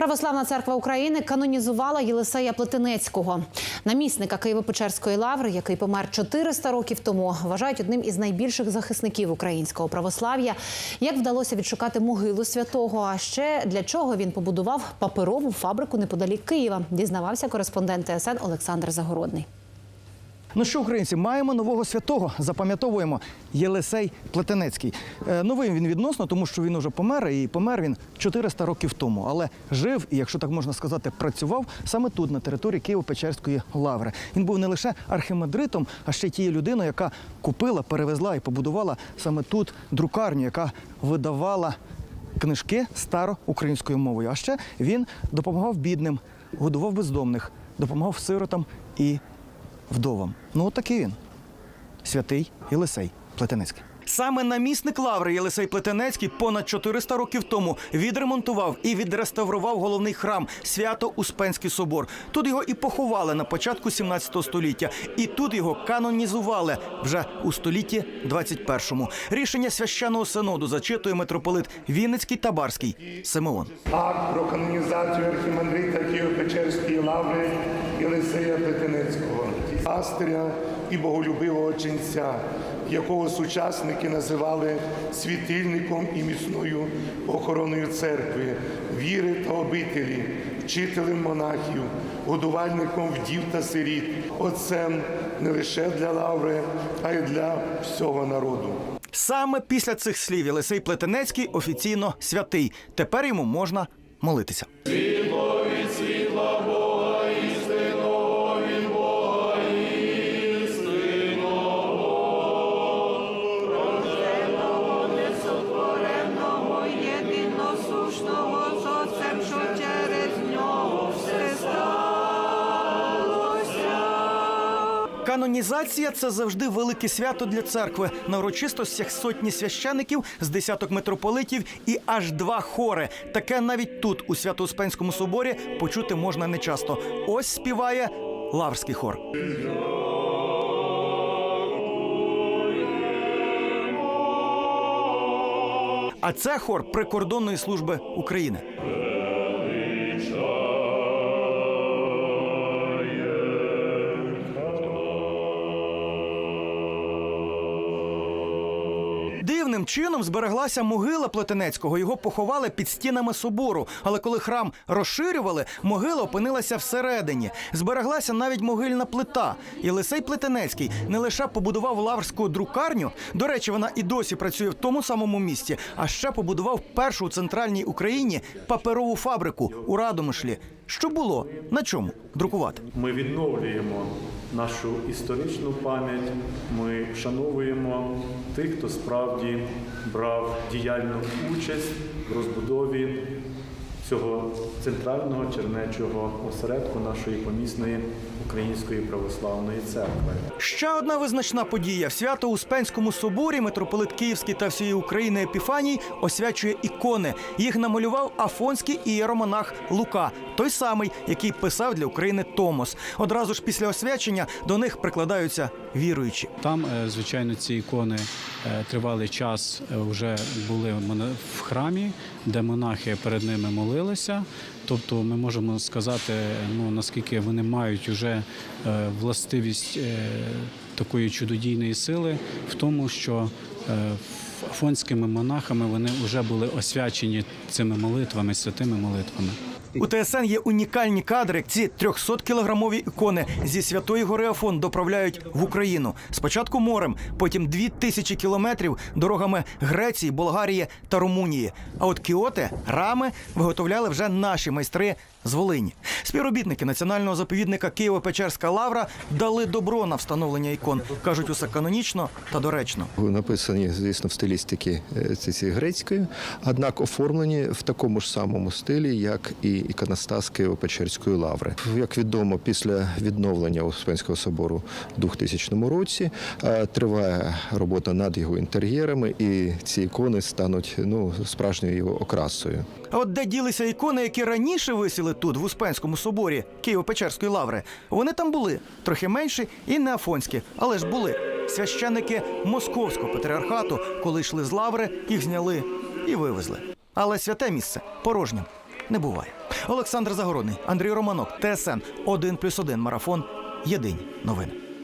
Православна церква України канонізувала Єлисея Плетенецького, намісника Києво-Печерської лаври, який помер 400 років тому. Вважають одним із найбільших захисників українського православ'я. Як вдалося відшукати могилу святого? А ще для чого він побудував паперову фабрику неподалік Києва? Дізнавався кореспондент ТСН Олександр Загородний. Ну що, українці, маємо нового святого. Запам'ятовуємо Єлисей Плетенецький. Е, новий він відносно, тому що він уже помер, і помер він 400 років тому. Але жив і, якщо так можна сказати, працював саме тут, на території Києво-Печерської лаври. Він був не лише архимандритом, а ще тією людиною, яка купила, перевезла і побудувала саме тут друкарню, яка видавала книжки староукраїнською мовою. А ще він допомагав бідним, годував бездомних, допомагав сиротам і вдовам. Ну, от такий він. Святий Єлисей Плетенецький. Саме намісник лаври Єлисей Плетенецький понад 400 років тому відремонтував і відреставрував головний храм Свято-Успенський собор. Тут його і поховали на початку 17 століття, і тут його канонізували вже у столітті 21-му. Рішення священного синоду зачитує митрополит Вінницький та Барський Симеон. Акт про канонізацію архімандрита Києво-Печерської лаври Єлисея Плетенецького, пастиря і боголюбивого ченця, якого сучасники називали світильником і міцною охороною церкви, віри та обителі, вчителем монахів, годувальником вдів та сиріт, отцем не лише для лаври, а й для всього народу. Саме після цих слів Єлисей Плетенецький офіційно святий. Тепер йому можна молитися. Сотвореного Канонізація це завжди велике свято для церкви. На урочистостях сотні священиків з десяток митрополитів і аж два хори. Таке навіть тут, у Свято-Успенському соборі, почути можна нечасто. Ось співає лаврський хор. А це хор прикордонної служби України. Дивним чином збереглася могила Плетенецького. Його поховали під стінами собору. Але коли храм розширювали, могила опинилася всередині. Збереглася навіть могильна плита. Єлисей Плетенецький не лише побудував лаврську друкарню. До речі, вона і досі працює в тому самому місці, а ще побудував першу у центральній Україні паперову фабрику у Радомишлі. Що було? На чому друкувати? Ми відновлюємо нашу історичну пам'ять. Ми вшановуємо тих, хто справді брав діяльну участь в розбудові цього центрального чернечого осередку нашої помісної української православної церкви. Ще одна визначна подія в Свято-Успенському соборі митрополит Київський та всієї України Епіфаній освячує ікони. Їх намалював афонський ієромонах Лука, той самий, який писав для України Томос. Одразу ж після освячення до них прикладаються віруючі. Там, е, звичайно, ці ікони е, тривалий час е, вже були моно- в храмі, де монахи перед ними молилися. Тобто ми можемо сказати, ну наскільки вони мають уже е, властивість е, такої чудодійної сили в тому, що е, афонськими монахами вони вже були освячені цими молитвами, святими молитвами. У ТСН є унікальні кадри, ці 300-кілограмові ікони зі святої гори Афон доправляють в Україну. Спочатку морем, потім 2000 кілометрів дорогами Греції, Болгарії та Румунії. А от кіоти, рами виготовляли вже наші майстри з Волині. Співробітники національного заповідника Києво-Печерська лавра дали добро на встановлення ікон. кажуть, усе канонічно та доречно. Написані, звісно, в стилістиці е, ці- ці грецької, однак оформлені в такому ж самому стилі, як і іконостас Києво-Печерської лаври. Як відомо, після відновлення Успенського собору в 2000 році е, триває робота над його інтер'єрами, і ці ікони стануть ну, справжньою його окрасою. А от де ділися ікони, які раніше висіли тут, в Успенському соборі Києво-Печерської лаври, вони там були трохи менші і не афонські, але ж були. Священники московського патріархату, коли йшли з лаври, їх зняли і вивезли. Але святе місце порожнім не буває. Олександр Загородний, Андрій Романок, ТСН 1+,1 марафон. Єдині новини.